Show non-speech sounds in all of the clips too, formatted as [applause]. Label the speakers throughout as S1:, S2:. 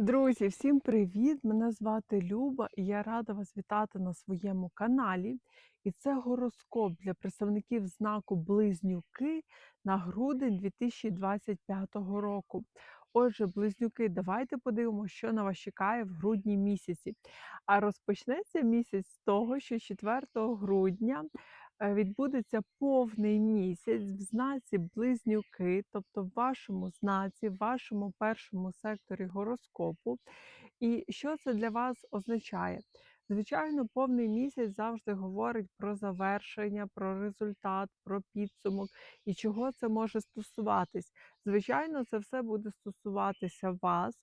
S1: Друзі, всім привіт! Мене звати Люба, і я рада вас вітати на своєму каналі. І це гороскоп для представників знаку Близнюки на грудень 2025 року. Отже, близнюки, давайте подивимося, що на вас чекає в грудні місяці. А розпочнеться місяць з того, що 4 грудня відбудеться повний місяць в знаці Близнюки, тобто в вашому знаці, в вашому першому секторі гороскопу. І що це для вас означає? Звичайно, повний місяць завжди говорить про завершення, про результат, про підсумок і чого це може стосуватись. Звичайно, це все буде стосуватися вас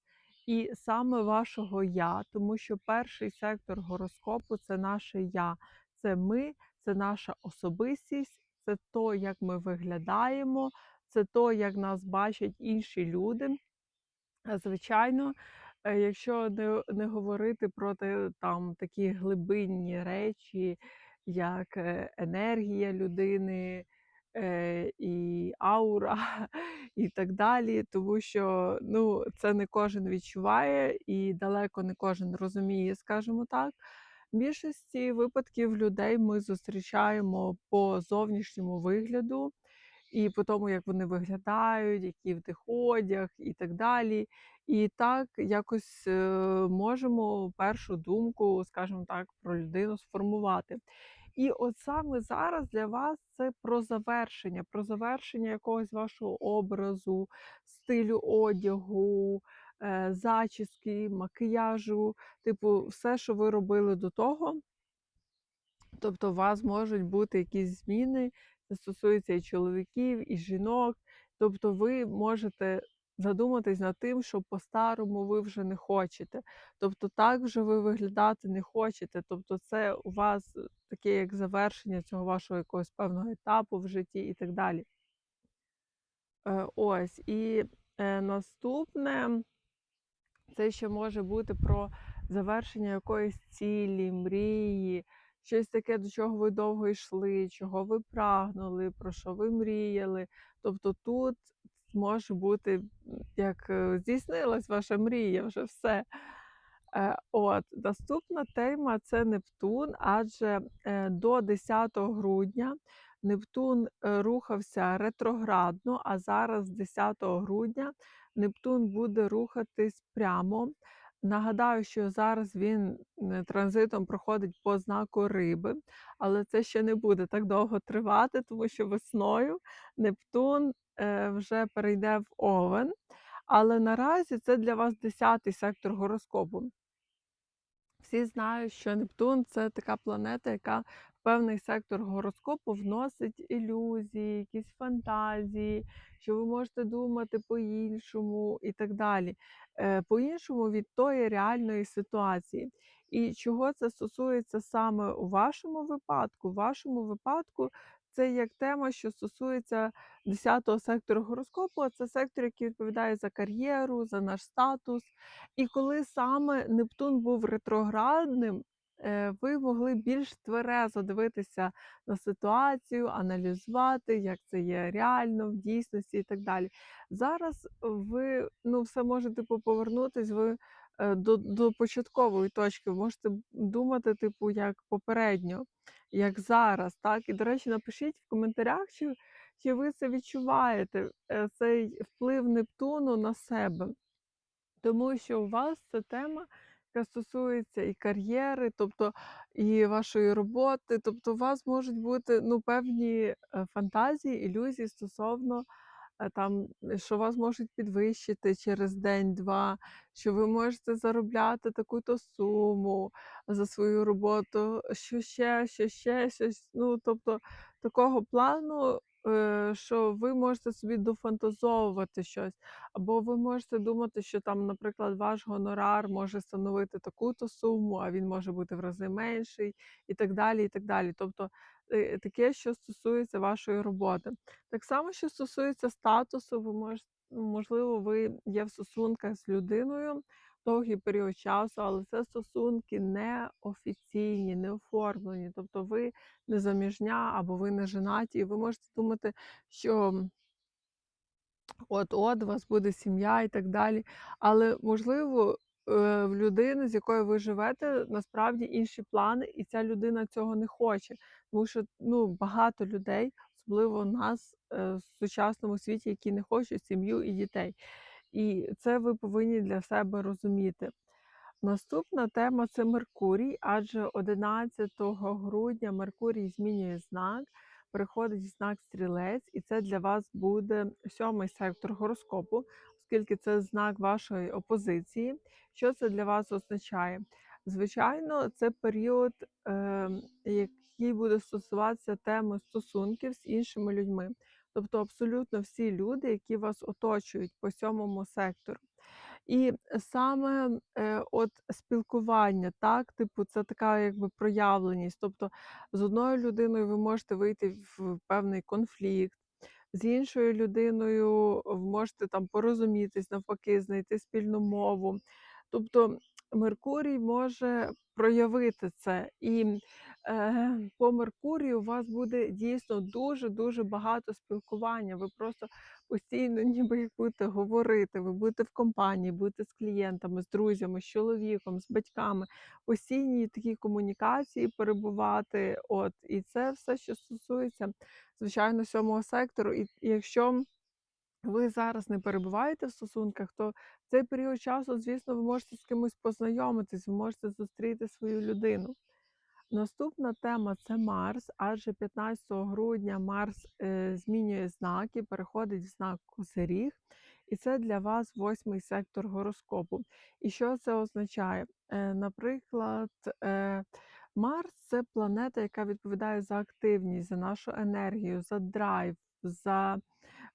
S1: і саме вашого я, тому що перший сектор гороскопу це наше я, це ми, це наша особистість, це то, як ми виглядаємо, це то, як нас бачать інші люди. Звичайно, е, якщо не, не говорити про там такі глибинні речі, як е, енергія людини е, і аура, [laughs] і так далі, тому що ну, це не кожен відчуває і далеко не кожен розуміє, скажімо так. Більшості випадків людей ми зустрічаємо по зовнішньому вигляду і по тому, як вони виглядають, який в них одяг і так далі. І так якось е, можемо першу думку, скажімо так, про людину сформувати. І от саме зараз для вас це про завершення, про завершення якогось вашого образу, стилю одягу, зачіски, макіяжу, типу, все, що ви робили до того. Тобто, у вас можуть бути якісь зміни, це стосується і чоловіків, і жінок. Тобто, ви можете задуматись над тим, що по-старому ви вже не хочете. Тобто, так вже ви виглядати не хочете. Тобто, це у вас е, таке як завершення цього вашого якогось певного етапу в житті і так далі. Е, ось і е, наступне це ще може бути про завершення якоїсь цілі, мрії, щось таке, до чого ви довго йшли, чого ви прагнули, про що ви мріяли. Тобто тут може бути, як е, здійснилась ваша мрія, вже все. Е, От, наступна тема це Нептун, адже е, до 10 грудня Нептун рухався ретроградно, а зараз, 10 грудня, Нептун буде рухатись прямо. Нагадаю, що зараз він е, транзитом проходить по знаку риби, але це ще не буде так довго тривати, тому що весною Нептун е, вже перейде в Овен. Але наразі це для вас 10-й сектор гороскопу. Всі знають, що Нептун це така планета, яка певний сектор гороскопу вносить ілюзії, якісь фантазії, що ви можете думати по-іншому і так далі. Е, По-іншому від тої реальної ситуації. І чого це стосується саме у вашому випадку? У вашому випадку це як тема, що стосується 10-го сектору гороскопу, а це сектор, який відповідає за кар'єру, за наш статус. І коли саме Нептун був ретроградним, ви могли більш тверезо дивитися на ситуацію, аналізувати, як це є реально, в дійсності і так далі. Зараз ви ну, все можете типу, повернутись ви е, до, до початкової точки. Ви можете думати, типу, як попередньо, як зараз. Так? І, до речі, напишіть в коментарях, чи, чи ви це відчуваєте, е, цей вплив Нептуну на себе. Тому що у вас це тема, яка стосується і кар'єри, тобто і вашої роботи. Тобто, у вас можуть бути ну, певні е, фантазії, ілюзії стосовно е, там, що вас можуть підвищити через день-два, що ви можете заробляти таку-то суму за свою роботу, що ще, що ще, щось. Ну, тобто такого плану. Е, Що ви можете собі дофантазовувати щось. Або ви можете думати, що там, наприклад, ваш гонорар може становити таку-то суму, а він може бути в рази менший, і так далі. і так далі. Тобто е, таке, що стосується вашої роботи. Так само, що стосується статусу, ви можете, можливо, ви є в стосунках з людиною довгий період часу, але це стосунки не офіційні, не оформлені. Тобто ви не заміжня або ви не женаті, і ви можете думати, що от-от у вас буде сім'я і так далі. Але можливо, е, в людини, з якою ви живете, насправді інші плани, і ця людина цього не хоче. Тому що ну, багато людей, особливо нас е, в сучасному світі, які не хочуть сім'ю і дітей. І це ви повинні для себе розуміти. Наступна тема це Меркурій, адже 11 грудня Меркурій змінює знак, переходить в знак стрілець, і це для вас буде сьомий сектор гороскопу, оскільки це знак вашої опозиції. Що це для вас означає? Звичайно, це період, е, який буде стосуватися теми стосунків з іншими людьми. Тобто абсолютно всі люди, які вас оточують по сьомому сектору. І саме, е, от спілкування, так, типу, це така якби проявленість. Тобто з одною людиною ви можете вийти в певний конфлікт, з іншою людиною ви можете там порозумітись, навпаки, знайти спільну мову. Тобто Меркурій може проявити це. І по Меркурію у вас буде дійсно дуже-дуже багато спілкування. Ви просто постійно, [laughs] ніби як будете говорити, ви будете в компанії, будете з клієнтами, з друзями, з чоловіком, з батьками, постійній такій комунікації перебувати. От і це все, що стосується, звичайно, сьомого сектору. І якщо ви зараз не перебуваєте в стосунках, то в цей період часу, звісно, ви можете з кимось познайомитись, ви можете зустріти свою людину. Наступна тема це Марс, адже 15 грудня Марс е, змінює знаки, переходить в знак Козиріг, і це для вас восьмий сектор гороскопу. І що це означає? Е, наприклад, е, Марс це планета, яка відповідає за активність, за нашу енергію, за драйв, за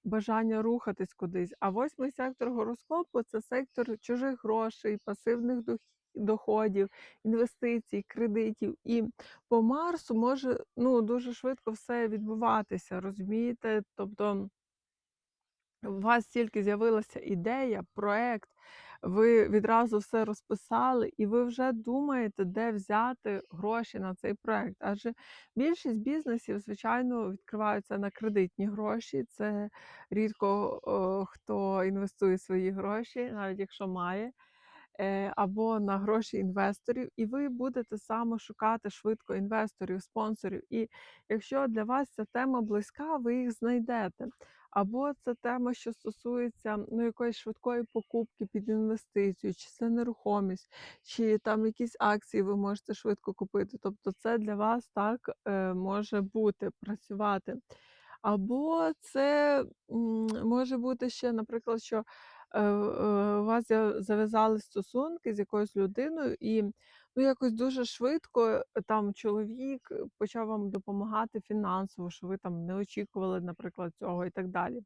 S1: бажання рухатись кудись. А восьмий сектор гороскопу це сектор чужих грошей, пасивних дохід доходів, інвестицій, кредитів. І по Марсу може ну, дуже швидко все відбуватися, розумієте? Тобто у вас тільки з'явилася ідея, проект, ви відразу все розписали, і ви вже думаєте, де взяти гроші на цей проект. Адже більшість бізнесів, звичайно, відкриваються на кредитні гроші. Це рідко о, хто інвестує свої гроші, навіть якщо має. Е, або на гроші інвесторів, і ви будете саме шукати швидко інвесторів, спонсорів. І якщо для вас ця тема близька, ви їх знайдете. Або це тема, що стосується ну, якоїсь швидкої покупки під інвестицію, чи це нерухомість, чи там якісь акції ви можете швидко купити. Тобто це для вас так е, може бути працювати. Або це може бути ще, наприклад, що у вас зав'язали стосунки з якоюсь людиною, і ну, якось дуже швидко е, там чоловік е, почав вам допомагати фінансово, що ви там не очікували, наприклад, цього і так далі.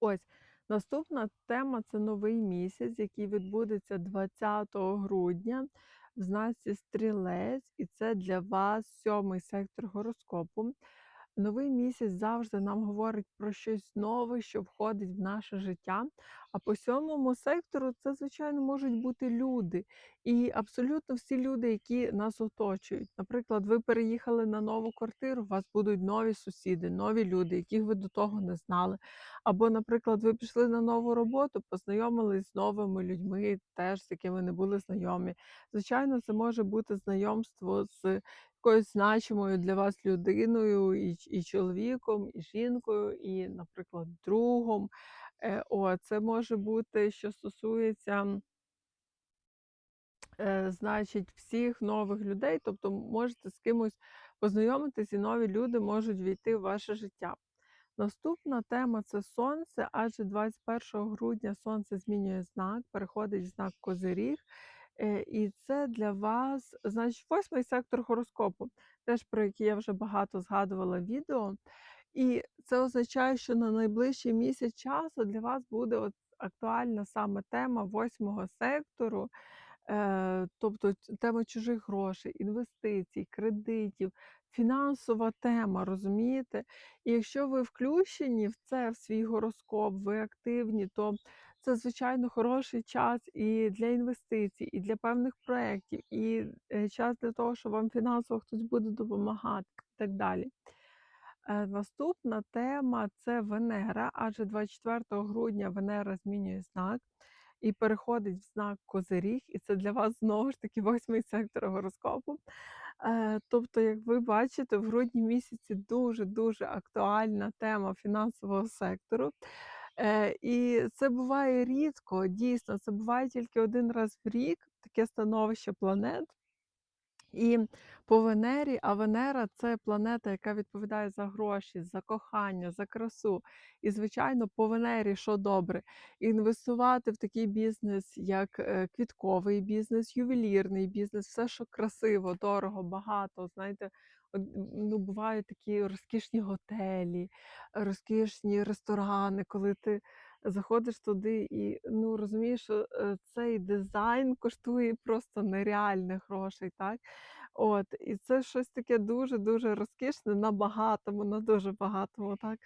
S1: Ось наступна тема це новий місяць, який відбудеться 20 грудня в знаці Стрілець, і це для вас сьомий сектор гороскопу. Новий місяць завжди нам говорить про щось нове, що входить в наше життя. А по сьомому сектору це, звичайно, можуть бути люди. І абсолютно всі люди, які нас оточують. Наприклад, ви переїхали на нову квартиру, у вас будуть нові сусіди, нові люди, яких ви до того не знали. Або, наприклад, ви пішли на нову роботу, познайомились з новими людьми, теж з якими не були знайомі. Звичайно, це може бути знайомство з якоюсь значимою для вас людиною, і, і чоловіком, і жінкою, і, наприклад, другом. Е, О, це може бути, що стосується. е, Значить, всіх нових людей, тобто можете з кимось познайомитись, і нові люди можуть війти в ваше життя. Наступна тема це сонце, адже 21 грудня сонце змінює знак, переходить в знак Козиріг. Е, І це для вас, значить, восьмий сектор гороскопу, теж про який я вже багато згадувала відео. І це означає, що на найближчий місяць часу для вас буде от актуальна саме тема восьмого сектору, е, тобто тема чужих грошей, інвестицій, кредитів, фінансова тема, розумієте? І якщо ви включені в це, в свій гороскоп, ви активні, то це, звичайно, хороший час і для інвестицій, і для певних проєктів, і е, час для того, що вам фінансово хтось буде допомагати і так далі. Е, Наступна тема це Венера, адже 24 грудня Венера змінює знак. і переходить в знак Козиріг, і це для вас знову ж таки восьмий сектор гороскопу. Е, тобто, як ви бачите, в грудні місяці дуже-дуже актуальна тема фінансового сектору. Е, і це буває рідко, дійсно, це буває тільки один раз в рік, таке становище планет. І по Венері, а Венера це планета, яка відповідає за гроші, за кохання, за красу. І, звичайно, по Венері що добре? Інвестувати в такий бізнес, як е, квітковий бізнес, ювелірний бізнес, все, що красиво, дорого, багато. Знаєте, ну, бувають такі розкішні готелі, розкішні ресторани, коли ти заходиш туди і ну, розумієш, е, цей дизайн коштує просто нереальних грошей. так? От, і це щось таке дуже-дуже розкішне на багатому, на дуже багатому, так.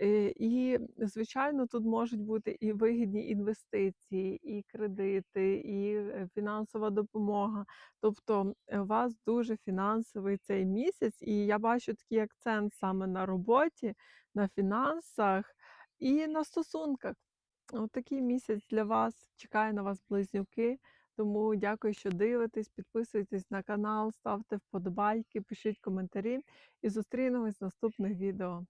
S1: Е, І, звичайно, тут можуть бути і вигідні інвестиції, і кредити, і е, фінансова допомога. Тобто у вас дуже фінансовий цей місяць, і я бачу такий акцент саме на роботі, на фінансах і на стосунках. От такий місяць для вас. Чекає на вас близнюки. Тому дякую, що дивитесь. Підписуйтесь на канал, ставте вподобайки, пишіть коментарі і зустрінемось в наступних відео.